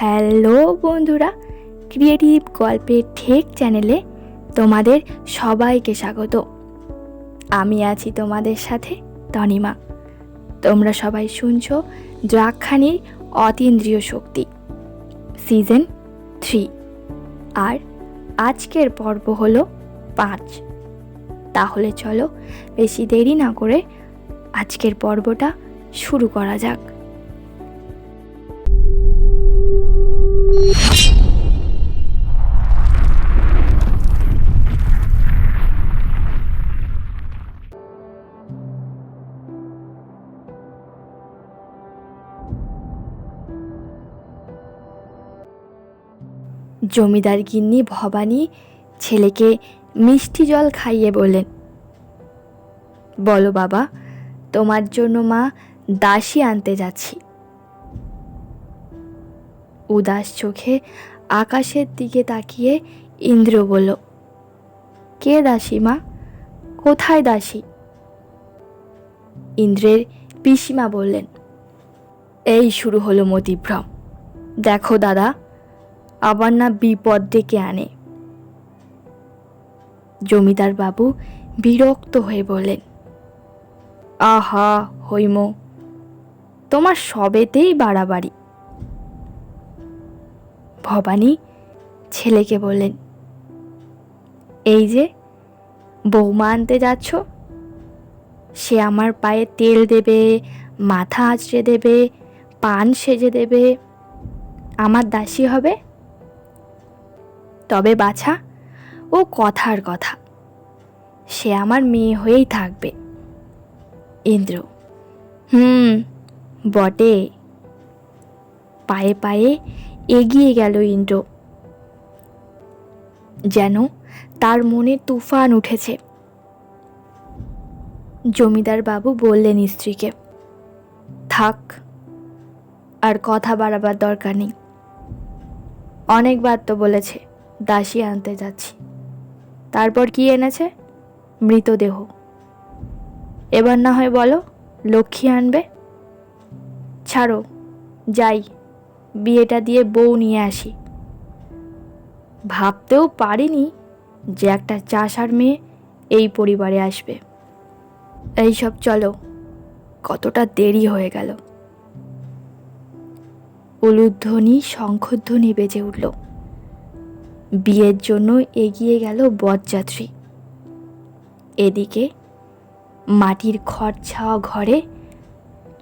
Hello বন্ধুরা, creative গল্পের ঠেক চ্যানেলে তোমাদের সবাইকে স্বাগত। আমি আছি তোমাদের সাথে তনিমা। তোমরা সবাই শুনছো দ্রাক্ষানির অতীন্দ্রিয় শক্তি, সিজন থ্রি। আর আজকের পর্ব হলো পাঁচ। তাহলে চলো বেশি দেরি না করে আজকের পর্বটা শুরু করা যাক। জমিদার গিন্নি ভবানী ছেলেকে মিষ্টি জল খাইয়ে বললেন, বলো বাবা, তোমার জন্য মা দাসী আনতে যাচ্ছি। উদাস চোখে আকাশের দিকে তাকিয়ে ইন্দ্র বলল, কে দাসী মা? কোথায় দাসী? ইন্দ্রের পিসিমা বললেন, এই শুরু হলো মতিভ্রম। দেখো দাদা, আবার না বিপদ ডেকে আনে। জমিদার বাবু বিরক্ত হয়ে বললেন, আহা হৈম, তোমার সবেতেই বাড়াবাড়ি। ভবানী ছেলেকে বললেন, এই যে বৌমা আনতে যাচ্ছ, সে আমার পায়ে তেল দেবে, মাথা আঁচড়ে দেবে, পান সেজে দেবে, আমার দাসী হবে? তবে বাছা, ও কথার কথা, সে আমার মেয়ে হয়েই থাকবে। ইন্দ্র, হুম, বটে। পায়ে পায়ে এগিয়ে গেল ইন্দ্র। যেন তার মনে তুফান উঠেছে। জমিদার বাবু বললেন স্ত্রীকে, থাক, আর কথা বাড়াবার দরকার নেই। অনেকবার তো বলেছে, দাসী আনতে যাচ্ছি। তারপর কি এনেছে? মৃতদেহ। এবার না হয় বলো, লক্ষ্মী আনবে? ছাড়ো, যাই। বিয়েটা দিয়ে বউ নিয়ে আসি। ভাবতেও পারিনি যে একটা চাষার মেয়ে এই পরিবারে আসবে। এইসব চলো, কতটা দেরি হয়ে গেল। উলুধ্বনি, শঙ্খধ্বনি বেজে উঠল। বিয়ের জন্য এগিয়ে গেল বরযাত্রী। এদিকে মাটির খরছাওয়া ঘরে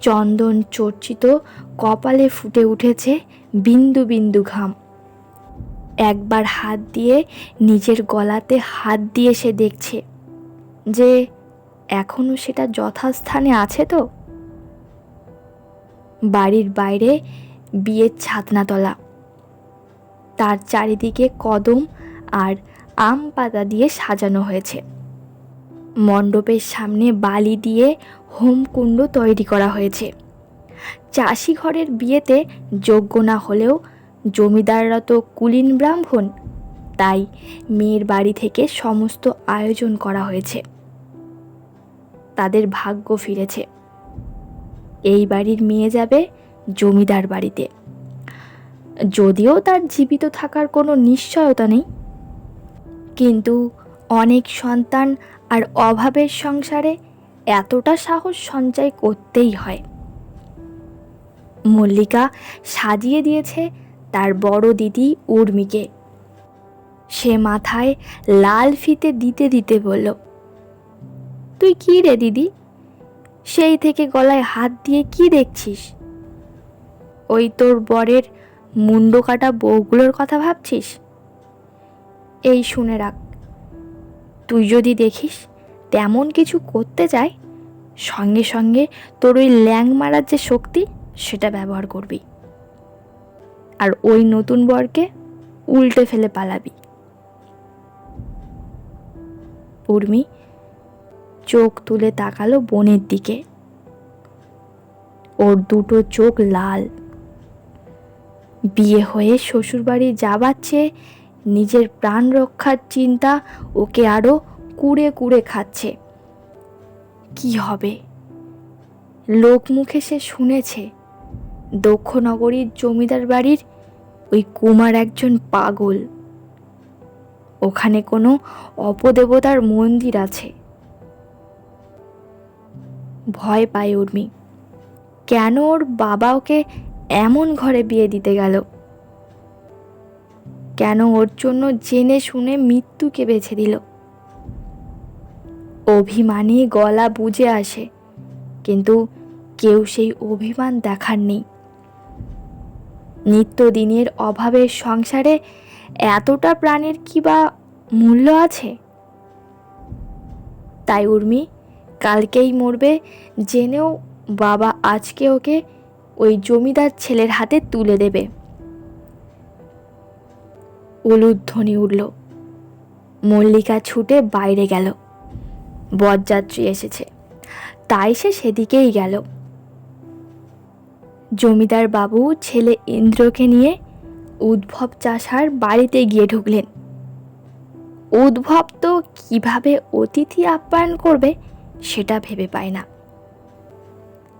চন্দন চর্চিত কপালে ফুটে উঠেছে বিন্দু বিন্দু ঘাম। একবার হাত দিয়ে নিজের গলাতে হাত দিয়ে সে দেখছে যে এখনও সেটা যথাস্থানে আছে তো। বাড়ির বাইরে বিয়ের ছাতনাতলা। তার চারিদিকে কদম আর আম পাতা দিয়ে সাজানো হয়েছে। মণ্ডপের সামনে বালি দিয়ে হোমকুণ্ড তৈরি করা হয়েছে। চাষি ঘরের বিয়েতে যোগ্য না হলেও জমিদাররা তো কুলীন ব্রাহ্মণ, তাই মেয়ের বাড়ি থেকে সমস্ত আয়োজন করা হয়েছে। তাদের ভাগ্য ফিরেছে। এই বাড়ির মেয়ে যাবে জমিদার বাড়িতে। যদিও তার জীবিত থাকার কোনো নিশ্চয়তা নেই। কিন্তু অনেক সন্তান আর অভাবের সংসারে এতটা সাহস সঞ্চয় করতেই হয়। মল্লিকা সাজিয়ে দিয়েছে তার বড় দিদি উর্মিকে। সে মাথায় লাল ফিতে দিতে দিতে বলল, তুই কি রে দিদি? সেই থেকে গলায় হাত দিয়ে কি দেখছিস? ওই তোর বরের মুন্ড কাটা বউগুলোর কথা ভাবছিস? এই শুনে রাখ। তুই যদি দেখিস তেমন কিছু করতে চায় সঙ্গে সঙ্গে তোর ওই ল্যাং মারার যে শক্তি, সেটা ব্যবহার করবি। আর ওই নতুন বরকে উল্টে ফেলে পালাবি। উর্মি চোখ তুলে তাকালো বোনের দিকে। ওর দুটো চোখ লাল। বিয়ে হয়ে শ্বশুরবাড়ি যাবার চেয়ে নিজের প্রাণ রক্ষার চিন্তা ওকে আরও কুড়ে কুড়ে খাচ্ছে। কি হবে? লোক মুখে সে শুনেছে, দক্ষনগরীর জমিদার বাড়ির ওই কুমার একজন পাগল। ওখানে কোনো অপদেবতার মন্দির আছে। ভয় পায় উর্মি। কেন ওর বাবা ওকে এমন ঘরে বিয়ে দিতে গেল? কেন ওর জন্য জেনে শুনে মৃত্যুকে বেছে দিল? অভিমানে গলা বুঝে আসে। কিন্তু কেউ সেই অভিমান দেখার নেই। নিত্যদিনের অভাবের সংসারে এতটা প্রাণের কি বা মূল্য আছে? তাই উর্মি, কালকেই মরবে, জেনেও বাবা আজকে ওকে ওই জমিদার ছেলের হাতে তুলে দেবে। উলুধ্বনি উঠল। মল্লিকা ছুটে বাইরে গেল। বরযাত্রী এসেছে। তাই সে সেদিকেই গেল। জমিদার বাবু ছেলে ইন্দ্রকে নিয়ে উদ্ভব চাষার বাড়িতে গিয়ে ঢুকলেন। উদ্ভব তো কীভাবে অতিথি আপ্যায়ন করবে সেটা ভেবে পায় না।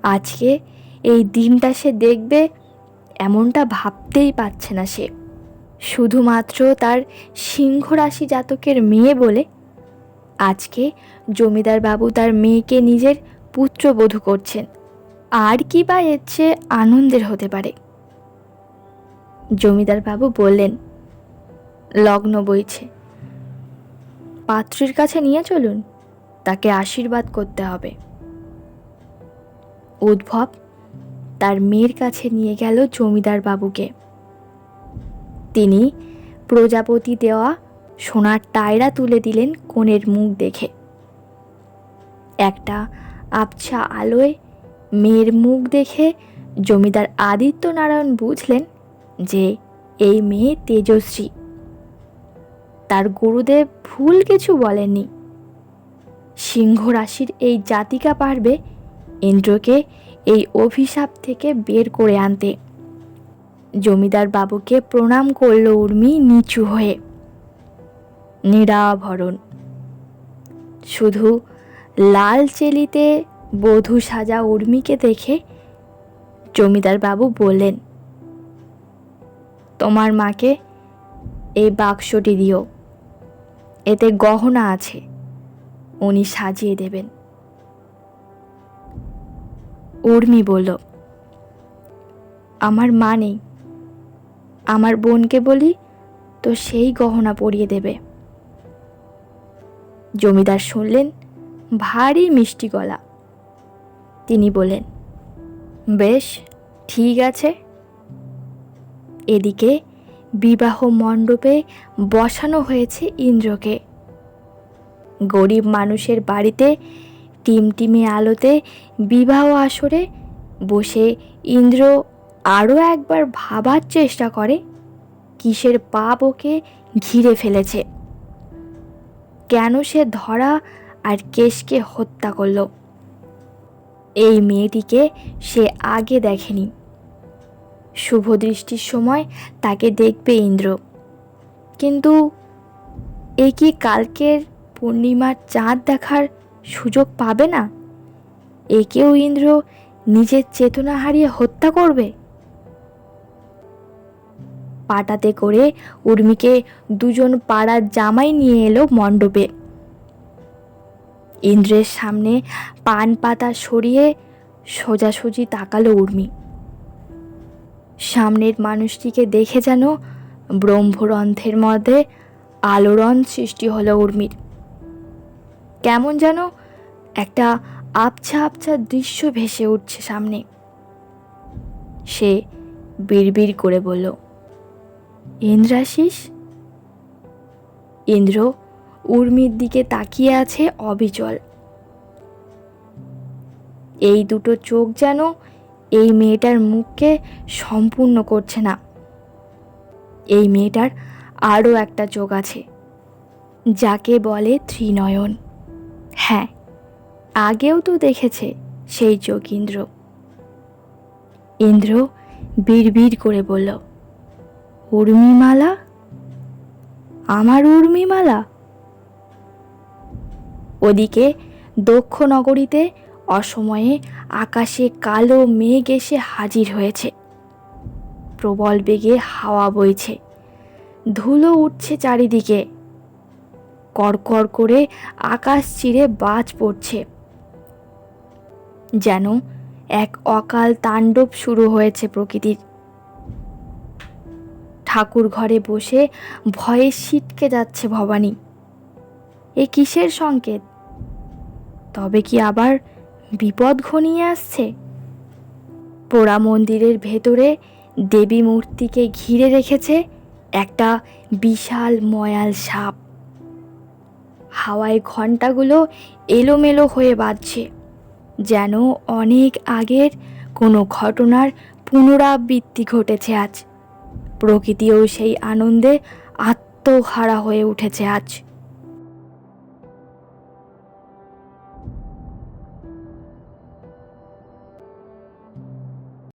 আজকে এই দিনটা সে দেখবে এমনটা ভাবতেই পারছে না সে। শুধুমাত্র তার সিংহ রাশি জাতকের মেয়ে বলে আজকে জমিদার বাবু তার মেয়েকে নিজের পুত্রবধূ করছেন। আর কি বা এর চেয়ে আনন্দের হতে পারে? জমিদার বাবু বললেন, লগ্ন বইছে। পাত্রীর কাছে নিয়ে চলুন, তাকে আশীর্বাদ করতে হবে। উদ্ভব তার মেয়ের কাছে নিয়ে গেল জমিদার বাবুকে। তিনি প্রজাপতি দেওয়া সোনার টায়রা তুলে দিলেন কনের মুখ দেখে। একটা আবছা আলোয় মেয়ের মুখ দেখে জমিদার আদিত্য নারায়ণ বুঝলেন যে এই মেয়ে তেজশ্রী তার গুরুদেব ভুল কিছু বলেননি। সিংহ রাশির এই জাতিকা পারবে ইন্দ্রকে এই অভিশাপ থেকে বের করে আনতে। জমিদার বাবুকে প্রণাম করল উর্মি নিচু হয়ে। নিরাভরণ। শুধু লাল চেলিতে বধূ সাজা উর্মিকে দেখে জমিদার বাবু বললেন, তোমার মাকে এই বাক্সটি দিও, এতে গহনা আছে, উনি সাজিয়ে দেবেন। উর্মি বলল, আমার মা নেই, আমার বোনকে বলি তো সেই গহনা পরিয়ে দেবে। জমিদার শুনলেন ভারী মিষ্টি গলা। তিনি বলেন বেশ, ঠিক আছে। এদিকে বিবাহ মণ্ডপে বসানো হয়েছে ইন্দ্রকে। গরিব মানুষের বাড়িতে টিমটিমে আলোতে বিবাহ আসরে বসে ইন্দ্র আরও একবার ভাবার চেষ্টা করে, কিসের পাপ ওকে ঘিরে ফেলেছে। কেন সে ধরা আর কেশকে হত্যা করল। এই মেয়েটিকে সে আগে দেখেনি। শুভ দৃষ্টির সময় তাকে দেখবে ইন্দ্র। কিন্তু এ কি কালকের পূর্ণিমার চাঁদ দেখার সুযোগ পাবে না? একেও ইন্দ্র নিজের চেতনা হারিয়ে হত্যা করবে? পাটাতে করে উর্মিকে দুজন পাড়ার জামাই নিয়ে এলো মণ্ডপে। ইন্দ্রের সামনে পান পাতা সরিয়ে সোজাসুজি তাকালো উর্মি। সামনের মানুষটিকে দেখে যেন ব্রহ্মরন্ধ্রের মধ্যে আলোড়ন সৃষ্টি হলো উর্মির। কেমন যেন একটা আবছা আবছা দৃশ্য ভেসে উঠছে সামনে। সে বিড়বিড় করে বলল, ইন্দ্রাশিস? ইন্দ্র উর্মির দিকে তাকিয়ে আছে অবিচল। এই দুটো চোখ যেন এই মেয়েটার মুখকে সম্পূর্ণ করছে না। এই মেয়েটার আরও একটা চোখ আছে, যাকে বলে ত্রিনয়ন। হ্যাঁ আগেও তো দেখেছে সেই চোখ ইন্দ্র। ইন্দ্র বিড়বিড় করে বলল, উর্মিমালা? আমার উর্মিমালা? ওদিকে দক্ষ নগরীতে অসময়ে আকাশে কালো মেঘ এসে হাজির হয়েছে। প্রবল বেগে হাওয়া বইছে। ধুলো উঠছে চারিদিকে। কড়কড় করে আকাশ চিরে বাজ পড়ছে। যেন এক অকাল তাণ্ডব শুরু হয়েছে প্রকৃতির। ঠাকুর ঘরে বসে ভয়ে ছিটকে যাচ্ছে ভবানী। এ কিসের সংকেত? তবে কি আবার বিপদ ঘনিয়ে আসছে? পোড়া মন্দিরের ভেতরে দেবী মূর্তিকে ঘিরে রেখেছে একটা বিশাল ময়াল সাপ। হাওয়ায় ঘণ্টাগুলো এলোমেলো হয়ে বাজছে, যেন অনেক আগের কোনো ঘটনার পুনরাবৃত্তি ঘটেছে আজ। প্রকৃতিও সেই আনন্দে আত্মহারা হয়ে উঠেছে আজ।